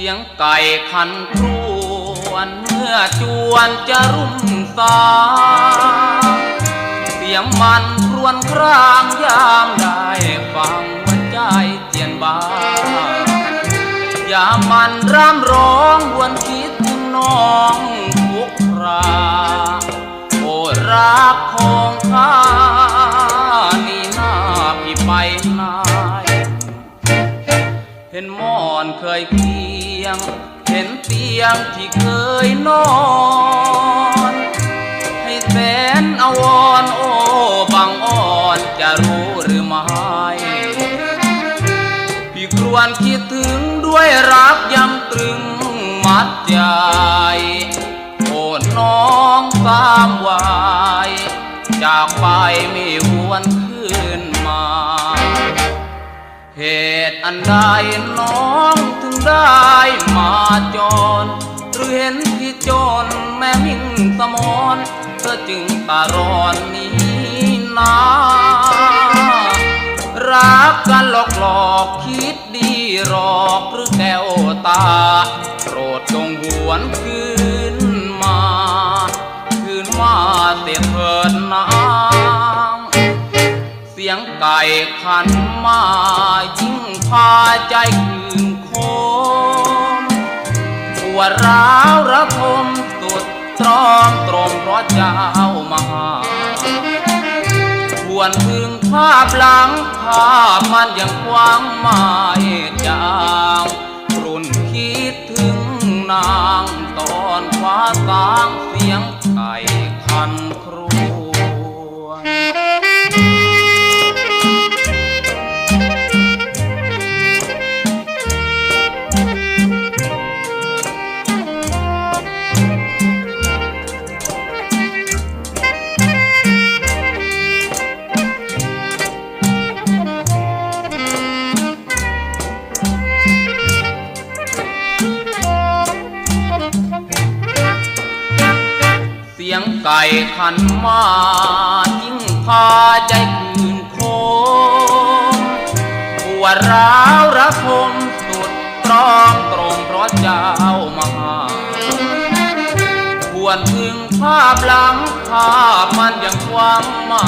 สียงไก่ขันครวนเมื่อจวนจะรุ่มสางเสียงมันครวญครางยามได้ฟังหัวใจเตียนบานยามมันร่ำร้องวนคิดถึงน้องทุกคราโอรักของข้านี่หน้าพี่ไปไหนเห็นหมอนเคยเคี ยง เห็นเตียงที่เคยนอน ให้แสนอวรณ์โอ้บางอ่อนจะรู้หรือไม่พี่ครวนคิดถึงด้วยรักยังตรึงมัดใจ โอ้น้องตามวายจากไปไม่หวนคืนมา เหตุอันใดน้อง ได้มาจร หรือเห็นพี่จนแม่มิ่งสมอนเธอจึงตารอนนี้นารักกันหลอกหลอกคิดดีหรอกหรือแก้วตาโปรดจงหวนคืนมา คืนมาเสียเถิดนางเสียงไก่ขันมายิ่งพาใจคืนโค วร้าวระทมสุดตรอมตรมเพราะเจ้ามาทวนพึงภาพหลังภาพมันยังคว้างไม่จางรุ่นคิดถึงนางตอนคว้าสาง ยงไก่ขันมายิ่งพาใจคืนโคมปวดร้าวระคมสุดตรองตรงเพราะเจ้ามาควนถึงภาพหลังภาพมันยังควางไม่